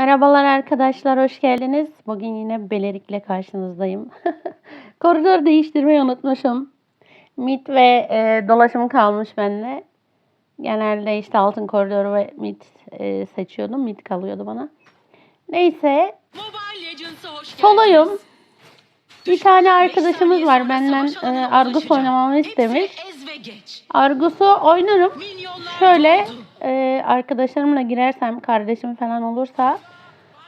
Merhabalar arkadaşlar, hoş geldiniz. Bugün yine Belerik'le karşınızdayım. Koridor değiştirmeyi unutmuşum. Mit ve e, dolaşım kalmış bende. Genelde işte altın koridoru ve mit e, seçiyordum. Mit kalıyordu bana. Neyse, soluyum. Bir tane arkadaşımız var benden e, Argus oynamamı istemiş. Argus'u oynarım. Şöyle. E, arkadaşlarımla girersem, kardeşim falan olursa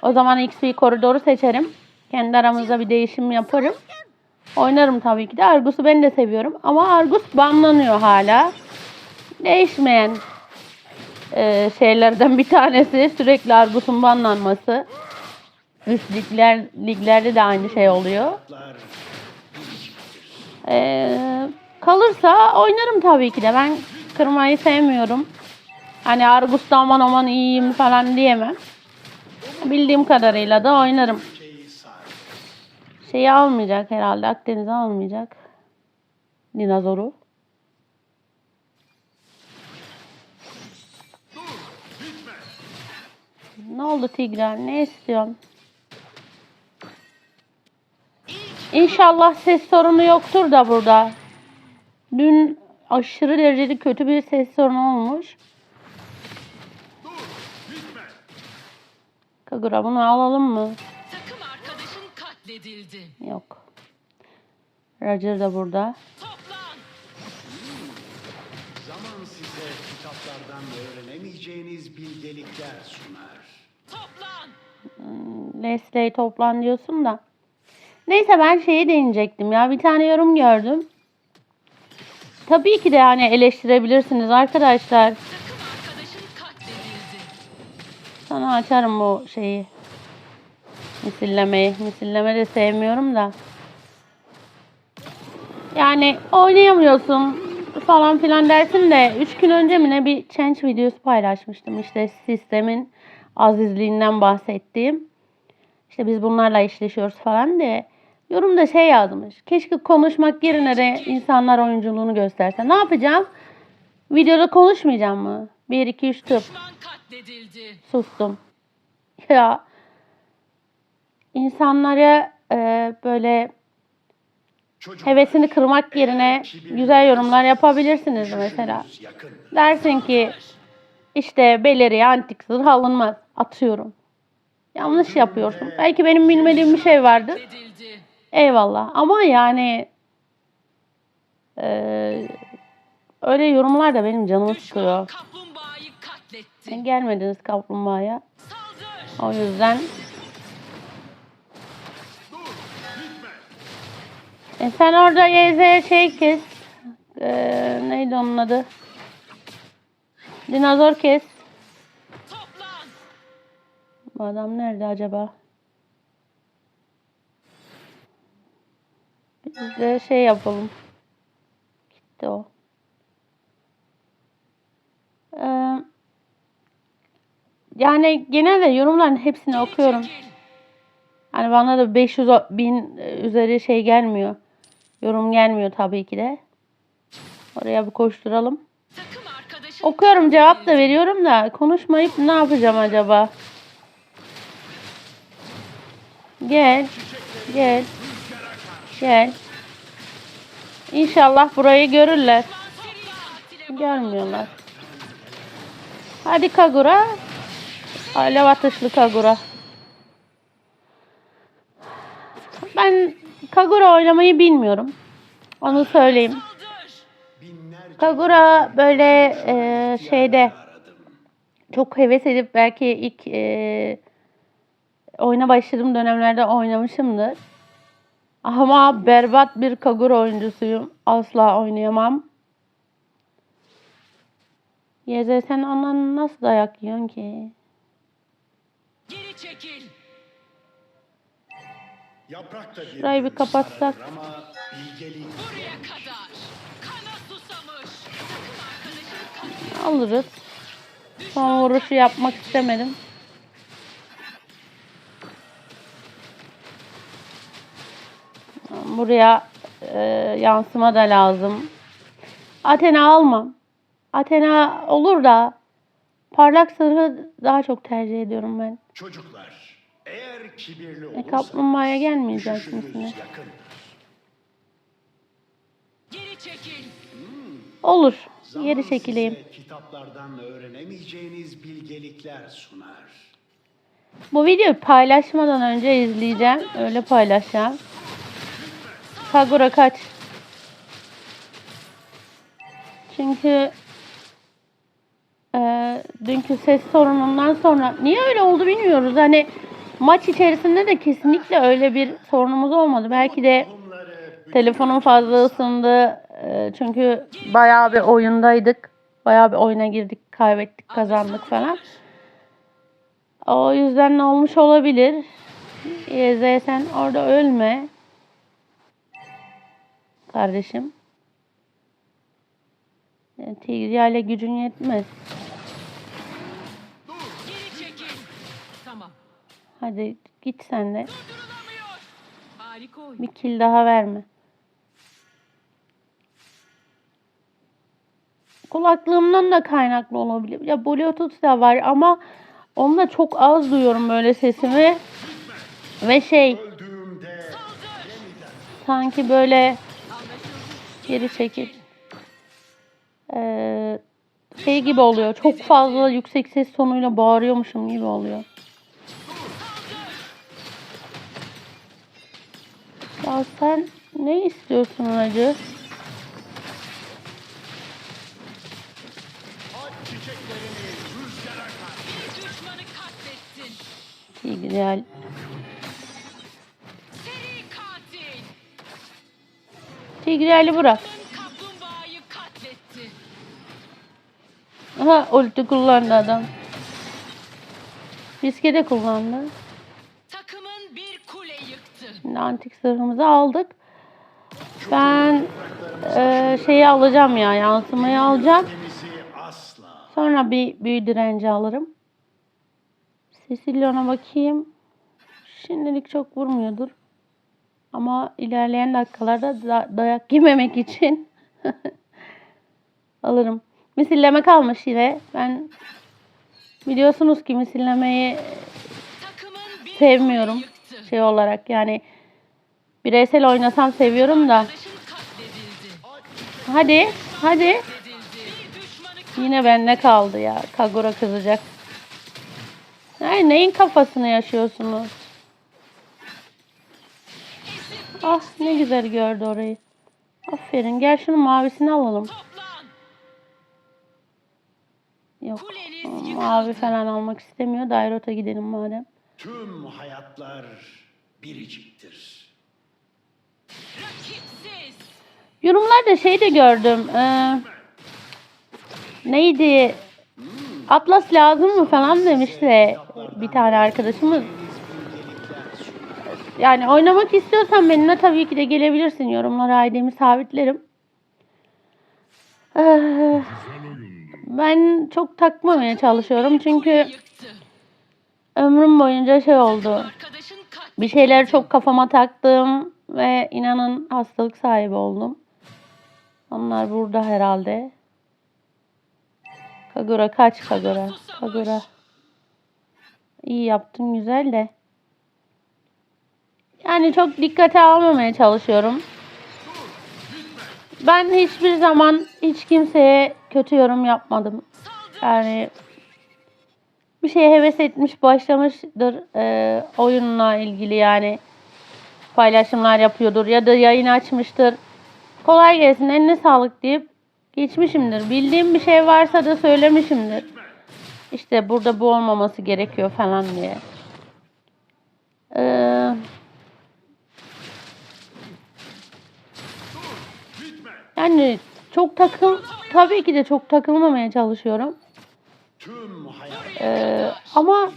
o zaman XP koridoru seçerim. Kendi aramızda bir değişim yaparım. Oynarım tabii ki de. Argus'u ben de seviyorum. Ama Argus banlanıyor hala. Değişmeyen e, şeylerden bir tanesi sürekli Argus'un banlanması. Üst ligler, liglerde de aynı şey oluyor. Ee, kalırsa oynarım tabii ki de. Ben kırmayı sevmiyorum. Hani Argus'ta aman aman iyiyim falan diyemem. Bildiğim kadarıyla da oynarım. Şeyi almayacak herhalde. Akdeniz almayacak. Dinozoru. Ne oldu Tigran? Ne istiyorsun? İnşallah ses sorunu yoktur da burada. Dün aşırı derecede kötü bir ses sorunu olmuş. Kagura bunu alalım mı? Takım arkadaşın katledildi. Yok. Roger da burada. Toplan. Zaman size kitaplardan öğrenemeyeceğiniz bilgelikler sunar. Toplan. Leslie'yi toplan diyorsun da. Neyse ben şeyi değinecektim ya. Bir tane yorum gördüm. Tabii ki de yani eleştirebilirsiniz arkadaşlar. Sana açarım bu şeyi. Misillemeyi. Misilleme de sevmiyorum da. Yani oynayamıyorsun falan filan dersin de 3 gün önce mi ne bir change videosu paylaşmıştım. İşte sistemin azizliğinden bahsettiğim. İşte biz bunlarla işleşiyoruz falan diye. Yorumda şey yazmış. Keşke konuşmak yerine de insanlar oyunculuğunu gösterse. Ne yapacağım? Videoda konuşmayacağım mı? 1, 2, 3 tıp. Sustum. Ya insanlara e, böyle hevesini kırmak yerine güzel yorumlar yapabilirsiniz mesela. Dersin ki işte beleri antik zırh alınmaz. Atıyorum. Yanlış yapıyorsun. Belki benim bilmediğim bir şey vardır. Eyvallah. Ama yani e, öyle yorumlar da benim canımı sıkıyor. Katletti. Gelmediniz kaplumbağaya. O yüzden e sen orada YZ şey kes. Ee, neydi onun adı? Dinozor kes. Toplan. Bu adam nerede acaba? Biz de şey yapalım. Gitti o. Ee, yani genelde yorumların hepsini okuyorum. Hani bana da 500 o- bin e, üzeri şey gelmiyor. Yorum gelmiyor tabii ki de. Oraya bir koşturalım. Okuyorum cevap da veriyorum da konuşmayıp ne yapacağım acaba? Gel. Gel. Gel. İnşallah burayı görürler. Görmüyorlar. Hadi Kagura. Alev atışlı Kagura. Ben Kagura oynamayı bilmiyorum. Onu söyleyeyim. Kagura böyle e, şeyde çok heves edip belki ilk e, oyuna başladığım dönemlerde oynamışımdır. Ama berbat bir Kagura oyuncusuyum. Asla oynayamam. Yeze sen ondan nasıl dayak yiyorsun ki? Çekil. Yaprak da bir Şurayı bir kapatsak. sararır Ama bilgelik Buraya kadar. Kana susamış. Takım. Alırız. Son vuruşu yapmak istemedim. Buraya e, yansıma da lazım. Athena almam. Athena olur da Parlak zırhı daha çok tercih ediyorum ben. Çocuklar, eğer kibirli E, olursanız kaplumbağaya gelmeyecek düşüşünüz misiniz? yakındır. Geri çekil. Olur. Zaman Geri çekileyim. size kitaplardan öğrenemeyeceğiniz bilgelikler sunar. Bu videoyu paylaşmadan önce izleyeceğim. Öyle paylaşacağım. Kagura kaç. Çünkü e, dünkü ses sorunundan sonra niye öyle oldu bilmiyoruz. Hani maç içerisinde de kesinlikle öyle bir sorunumuz olmadı. Belki de telefonum fazla ısındı. E, çünkü bayağı bir oyundaydık. Bayağı bir oyuna girdik, kaybettik, kazandık falan. O yüzden ne olmuş olabilir? YZ orada ölme. Kardeşim. Yani Tigreal'e gücün yetmez. Hadi git sen de. Bir kill daha verme. Kulaklığımdan da kaynaklı olabilir. Ya Bluetooth da var ama onda çok az duyuyorum böyle sesimi. Ve şey sanki böyle geri çekil. Ee, şey gibi oluyor. Çok fazla yüksek ses tonuyla bağırıyormuşum gibi oluyor. Ya sen ne istiyorsun acı? Seri katil. Tigreal'i bırak. Aha ulti kullandı adam. Riske de kullandı. Şimdi antik zırhımızı aldık. Ben eee, şeyi alacağım ya yansımayı alacağım. Sonra bir büyü direnci alırım. Cecilion'a bakayım. Şimdilik çok vurmuyordur. Ama ilerleyen dakikalarda da- dayak yememek için alırım. Misilleme kalmış yine. Ben biliyorsunuz ki misillemeyi sevmiyorum. Şey olarak yani bireysel oynasam seviyorum da. Hadi, hadi. Yine bende kaldı ya. Kagura kızacak. Ay, neyin kafasını yaşıyorsunuz? Ah ne güzel gördü orayı. Aferin. Gel şunun mavisini alalım. Yok. Mavi falan almak istemiyor. Dairot'a gidelim madem. tüm hayatlar biriciktir. Yorumlarda şey de gördüm. Ee, neydi? Atlas lazım mı falan demişti bir tane arkadaşımız. Yani oynamak istiyorsan benimle tabii ki de gelebilirsin. Yorumlara ID'mi sabitlerim. Ee, ben çok takmamaya çalışıyorum çünkü ömrüm boyunca şey oldu. Bir şeyleri çok kafama taktım ve inanın hastalık sahibi oldum. Onlar burada herhalde. Kagura kaç Kagura. Kagura. İyi yaptın güzel de. Yani çok dikkate almamaya çalışıyorum. Ben hiçbir zaman hiç kimseye kötü yorum yapmadım. Yani bir şeye heves etmiş başlamıştır e, oyunla ilgili yani paylaşımlar yapıyordur ya da yayın açmıştır. Kolay gelsin eline sağlık deyip geçmişimdir. Bildiğim bir şey varsa da söylemişimdir. İşte burada bu olmaması gerekiyor falan diye. Ee, yani çok takıl tabii ki de çok takılmamaya çalışıyorum. Ee, ama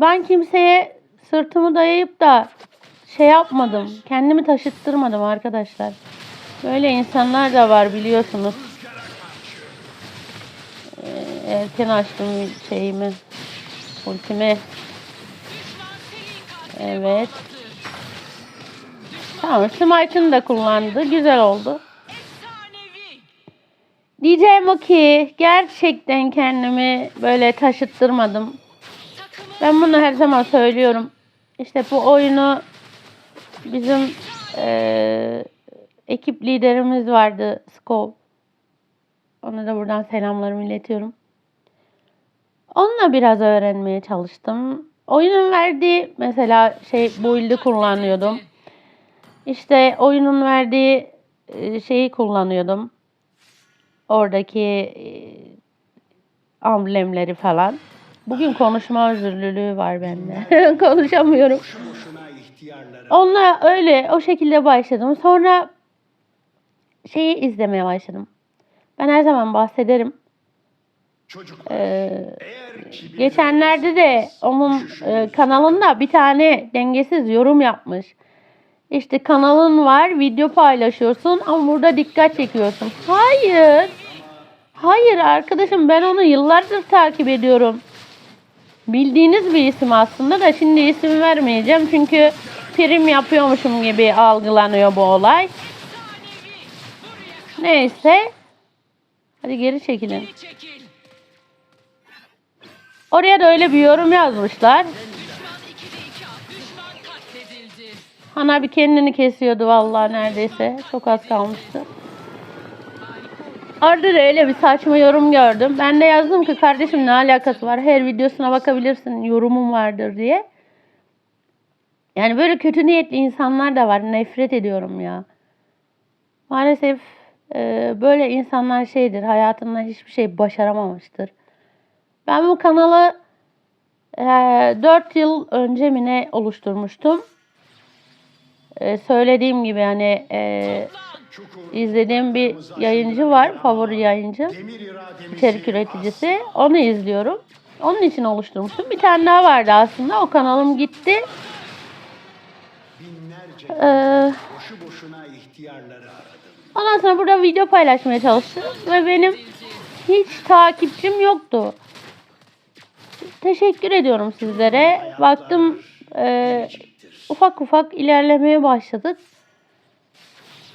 ben kimseye sırtımı dayayıp da şey yapmadım. Kendimi taşıttırmadım arkadaşlar. Böyle insanlar da var biliyorsunuz. Ee, erken açtım şeyimi. Ultimi. Evet. Tamam smite'ını da kullandı. Güzel oldu. Diyeceğim o ki gerçekten kendimi böyle taşıttırmadım. Ben bunu her zaman söylüyorum. İşte bu oyunu bizim eee, ekip liderimiz vardı Skov. Ona da buradan selamlarımı iletiyorum. Onunla biraz öğrenmeye çalıştım. Oyunun verdiği mesela şey build'i kullanıyordum. İşte oyunun verdiği e, şeyi kullanıyordum. Oradaki e, amblemleri falan. Bugün konuşma özürlülüğü var bende. Konuşamıyorum. İhtiyarlara Onunla öyle o şekilde başladım. Sonra şeyi izlemeye başladım. Ben her zaman bahsederim. çocuklar Ee, geçenlerde de onun e, kanalında bir tane dengesiz yorum yapmış. İşte kanalın var, video paylaşıyorsun ama burada dikkat çekiyorsun. Hayır. Hayır arkadaşım ben onu yıllardır takip ediyorum. Bildiğiniz bir isim aslında da şimdi isim vermeyeceğim çünkü prim yapıyormuşum gibi algılanıyor bu olay. Neyse. Hadi geri çekilin. Oraya da öyle bir yorum yazmışlar. Düşman 2'de 2 at. Düşman katledildi. Hana bir kendini kesiyordu vallahi neredeyse. Çok az kalmıştı. Orada da öyle bir saçma yorum gördüm. Ben de yazdım ki kardeşim ne alakası var? Her videosuna bakabilirsin. Yorumum vardır diye. Yani böyle kötü niyetli insanlar da var. Nefret ediyorum ya. Maalesef e, böyle insanlar şeydir. Hayatında hiçbir şey başaramamıştır. Ben bu kanalı e, 4 yıl önce mi ne oluşturmuştum. E, söylediğim gibi hani e, izlediğim bir yayıncı var. Favori yayıncı. içerik üreticisi. Onu izliyorum. Onun için oluşturmuştum. Bir tane daha vardı aslında. O kanalım gitti. Ee, ondan sonra burada video paylaşmaya çalıştım. Ve benim hiç takipçim yoktu. Teşekkür ediyorum sizlere. Baktım e, ufak ufak ilerlemeye başladık.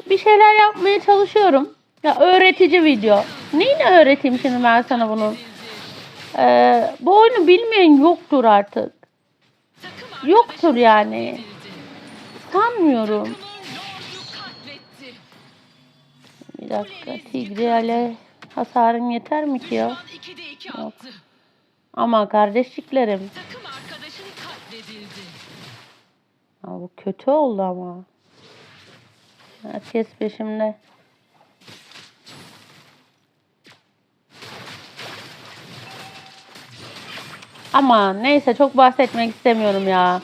Bir şeyler yapmaya çalışıyorum. Ya öğretici video. Neyini öğreteyim şimdi ben sana bunu? Ee, bu oyunu bilmeyen yoktur artık. Yoktur yani. Sanmıyorum. Bir dakika. Tigreal'e hasarın yeter mi ki ya? Düşman 2'de 2 attı. Ama kardeşliklerim. Ya bu kötü oldu ama. Herkes peşimde. Ama neyse çok bahsetmek istemiyorum ya.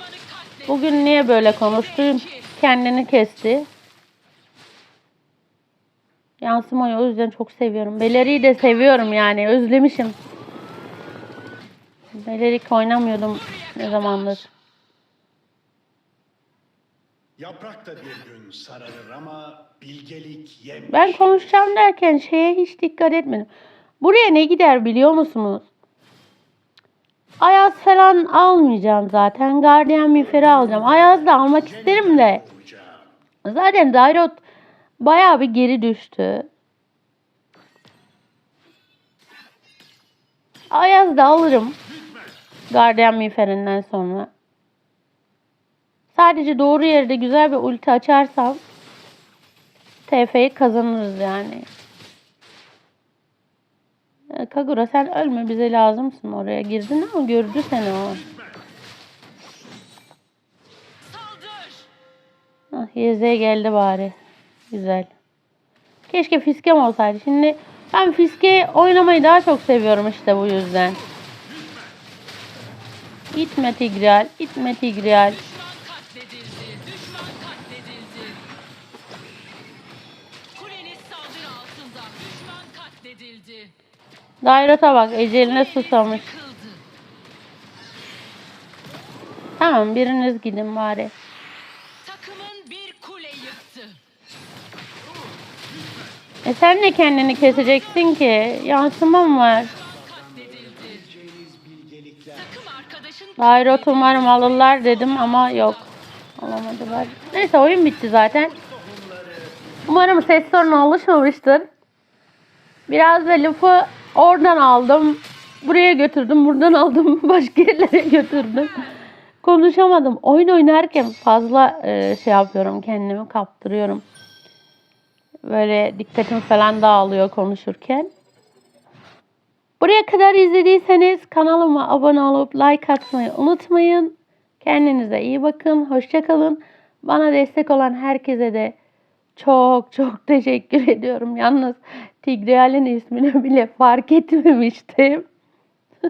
Bugün niye böyle konuştum? Kendini kesti. Yansımayı o yüzden çok seviyorum. Beleri'yi de seviyorum yani. Özlemişim. Belerik oynamıyordum ne zamandır. Yaprak da bir gün sararır ama bilgelik yem. Ben konuşacağım derken şeye hiç dikkat etmedim. Buraya ne gider biliyor musunuz? Ayaz falan almayacağım zaten. Guardian miğferi alacağım. Ayaz da almak isterim de. Zaten Dairot bayağı bir geri düştü. Ayaz da alırım. Guardian miğferinden sonra. Sadece doğru yerde güzel bir ulti açarsam TF'yi kazanırız yani. Kagura sen ölme bize lazımsın oraya girdin ama gördü seni o. Hah, YZ geldi bari. Güzel. Keşke fiskem olsaydı. Şimdi ben fiske oynamayı daha çok seviyorum işte bu yüzden. İtme Tigreal, itme Tigreal. Dairota bak eceline susamış. Tamam biriniz gidin bari. Takımın bir kule yıktı. E sen de kendini keseceksin ki. Yansımam var. Dairot umarım alırlar dedim ama yok. Alamadılar. Neyse oyun bitti zaten. Umarım ses sorunu oluşmamıştır. Biraz da lafı oradan aldım. Buraya götürdüm, buradan aldım, başka yerlere götürdüm. Konuşamadım. Oyun oynarken fazla e, şey yapıyorum, kendimi kaptırıyorum. Böyle dikkatim falan dağılıyor konuşurken. Buraya kadar izlediyseniz kanalıma abone olup like atmayı unutmayın. Kendinize iyi bakın. Hoşça kalın. Bana destek olan herkese de çok çok teşekkür ediyorum. Yalnız Tigreal'in ismini bile fark etmemiştim.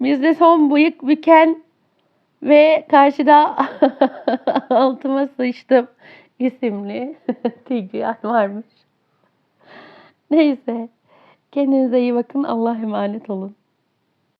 Bizde son bıyık büken ve karşıda altıma sıçtım isimli Tigreal varmış. Neyse. Kendinize iyi bakın. Allah'a emanet olun.